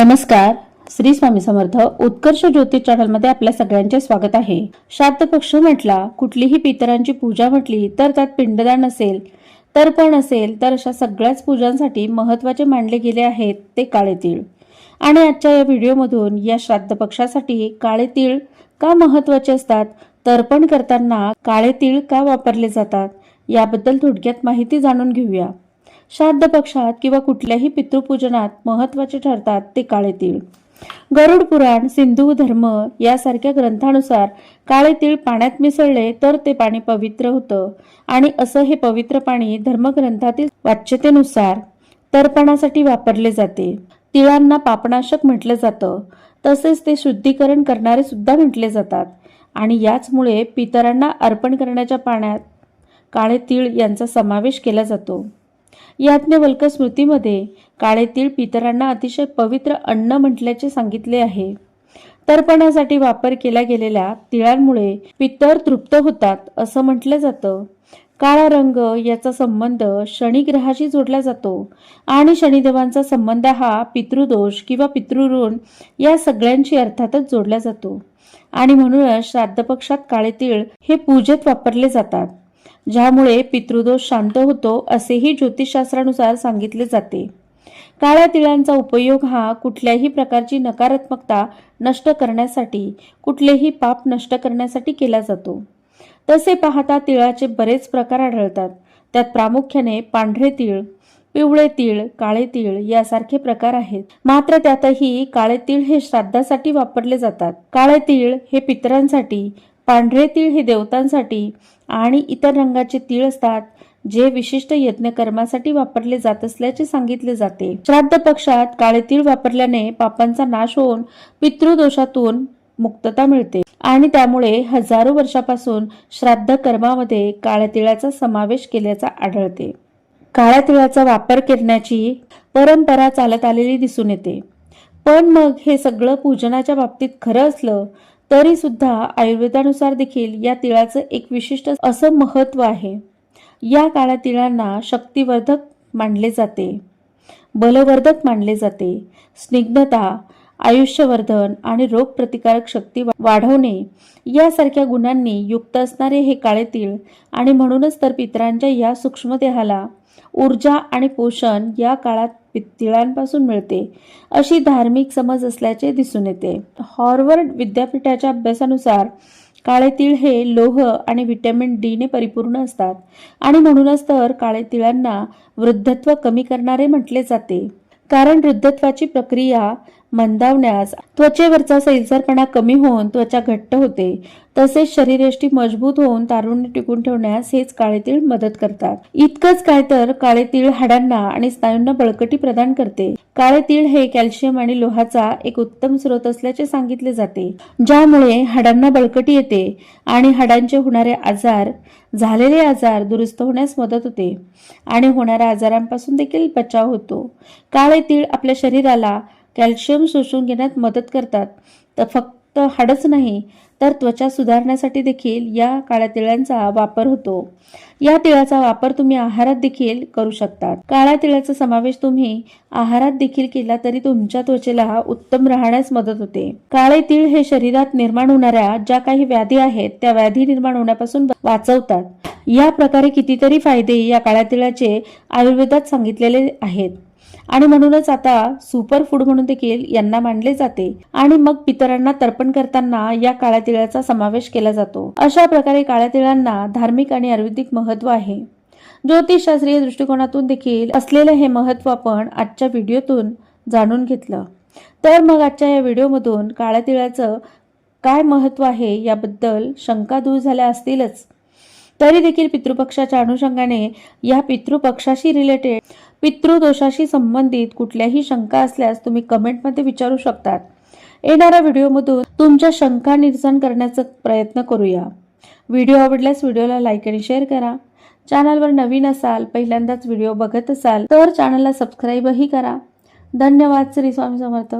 नमस्कार. श्री स्वामी समर्थ उत्कर्ष ज्योतिष चॅनलमध्ये आपल्या सगळ्यांचे स्वागत आहे. श्राद्ध पक्ष म्हटला कुठलीही पितरांची पूजा म्हटली तर त्यात पिंडदान असेल. तर्पण असेल तर अशा सगळ्याच पूजांसाठी महत्त्वाचे मानले गेले आहेत ते काळे तीळ आणि आजच्या या व्हिडिओमधून या श्राद्ध पक्षासाठी काळे तीळ का महत्त्वाचे असतात तर्पण करताना काळे तीळ का वापरले जातात याबद्दल थोडक्यात माहिती जाणून घेऊया. श्राद्ध पक्षात किंवा कुठल्याही पितृपूजनात महत्त्वाचे ठरतात ते काळे तीळ गरुड पुराण सिंधू धर्म यासारख्या ग्रंथानुसार काळे तीळ पाण्यात मिसळले तर ते पाणी पवित्र होतं आणि असं हे पवित्र पाणी धर्मग्रंथातील वाच्यतेनुसार तर्पणासाठी वापरले जाते. तिळांना पापनाशक म्हटलं जातं. तसेच ते शुद्धीकरण करणारे सुद्धा म्हटले जातात. आणि याचमुळे पितरांना अर्पण करण्याच्या पाण्यात काळे तीळ यांचा समावेश केला जातो. याज्ञवल्क स्मृतीमध्ये काळे तीळ पितरांना अतिशय पवित्र अन्न म्हटल्याचे सांगितले आहे. तर्पणासाठी वापर केला गेलेल्या तिळांमुळे पितर तृप्त होतात असं म्हटलं जातं. काळा रंग याचा संबंध शनिग्रहाशी जोडला जातो आणि शनिदेवांचा संबंध हा पितृदोष किंवा पितृऋण या सगळ्यांशी अर्थातच जोडला जातो. आणि म्हणूनच श्राद्ध पक्षात काळे तीळ हे पूजेत वापरले जातात. ज्यामुळे पितृदोष शांत होतो असेही ज्योतिषशास्त्रानुसार सांगितले जाते. काळ्या तिळांचा उपयोग हा कुठल्याही प्रकारची नकारात्मकता नष्ट करण्यासाठी कुठलेही पाप नष्ट करण्यासाठी केला जातो. तसे पाहता तिळाचे बरेच प्रकार आढळतात. त्यात प्रामुख्याने पांढरे तीळ पिवळे तीळ काळे तीळ यासारखे प्रकार आहेत. मात्र त्यातही काळे तीळ हे श्राद्धासाठी वापरले जातात. काळे तीळ हे पितरांसाठी पांढरे तीळ हे देवतांसाठी आणि इतर रंगाचे तीळ असतात जे विशिष्ट यज्ञकर्मासाठी वापरले जात असल्याचे सांगितले जाते. श्राद्ध पक्षात काळे तीळ वापरल्याने पापांचा नाश होऊन पितृदोषातून मुक्तता मिळते. आणि त्यामुळे हजारो वर्षापासून श्राद्ध कर्मामध्ये काळ्या तिळाचा समावेश केल्याचा आढळते. काळ्या तिळाचा वापर करण्याची परंपरा चालत आलेली दिसून येते. पण मग हे सगळं पूजनाच्या बाबतीत खरं असलं तरी सुद्धा आयुर्वेदानुसार देखील या तिळाचं एक विशिष्ट असं महत्त्व आहे. या काळ्या तिळांना शक्तिवर्धक मानले जाते. बलवर्धक मानले जाते. स्निग्धता आयुष्यवर्धन आणि रोगप्रतिकारक शक्ती वाढवणे यासारख्या गुणांनी युक्त असणारे हे काळे तीळ आणि म्हणूनच तर पितरांच्या या सूक्ष्म देहाला ऊर्जा आणि पोषण या काळात तिळांपासून मिळते अशी धार्मिक समज असल्याचे दिसून येते. हॉर्वर्ड विद्यापीठाच्या अभ्यासानुसार काळे तीळ हे लोह आणि व्हिटॅमिन डी ने परिपूर्ण असतात आणि म्हणूनच तर काळे तिळांना वृद्धत्व कमी करणारे म्हटले जाते. कारण वृद्धत्वाची प्रक्रिया मंदावण्यास. त्वचेवरचा सैलसरपणा कमी होऊन त्वचा घट्ट होते. तसेच शरीरयष्टी मजबूत होऊन तारुण्य टिकून ठेवण्यास हेच काळे तीळ मदत करतात. इतकंच काय तर काळे तीळ हाडांना आणि स्नायूंना बळकटी प्रदान करते. काळे तीळ हे कॅल्शियम आणि लोहाचा एक उत्तम स्रोत असल्याचे सांगितले जाते ज्यामुळे हाडांना बळकटी येते आणि हाडांचे होणारे आजार झालेले आजार दुरुस्त होण्यास मदत होते आणि होणाऱ्या आजारांपासून देखील बचाव होतो. काळे तीळ आपल्या शरीराला कॅल्शियम शोषून घेण्यात मदत करतात. तर फक्त हाडच नाही तर त्वचा सुधारण्यासाठी देखील या काळ्या तिळांचा वापर होतो. या तिळाचा वापर तुम्ही आहारात देखील करू शकता काळ्या तिळाचा समावेश तुम्ही आहारात देखील केला तरी तुमच्या त्वचेला उत्तम राहण्यास मदत होते. काळे तिळ हे शरीरात निर्माण होणाऱ्या ज्या काही व्याधी आहेत त्या व्याधी निर्माण होण्यापासून वाचवतात. या प्रकारे कितीतरी फायदे या काळ्या तिळाचे आयुर्वेदात सांगितलेले आहेत. आणि म्हणूनच आता सुपर फूड म्हणून देखील यांना मानले जाते. आणि मग पितरांना तर्पण करताना या काळ्या तिळाचा समावेश केला जातो. अशा प्रकारे काळ्या तिळांना धार्मिक आणि आयुर्वेदिक महत्त्व आहे. ज्योतिषशास्त्रीय दृष्टिकोनातून देखील असलेलं हे महत्त्व आपण आजच्या व्हिडिओतून जाणून घेतलं. तर मग आजच्या या व्हिडिओमधून काळ्या तिळाचं काय महत्त्व आहे याबद्दल शंका दूर झाल्या असतीलच. तरी देखील पितृपक्षाच्या अनुषंगाने या पितृपक्षाशी रिलेटेड पितृदोषाशी संबंधित कुठल्याही शंका असल्यास तुम्ही कमेंटमध्ये विचारू शकतात. येणाऱ्या व्हिडिओमधून तुमच्या शंका निरसन करण्याचा प्रयत्न करूया. व्हिडिओ आवडल्यास व्हिडिओला लाईक आणि शेअर करा. चॅनलवर नवीन असाल पहिल्यांदाच व्हिडिओ बघत असाल तर चॅनलला सबस्क्राईबही करा. धन्यवाद. श्री स्वामी समर्थ.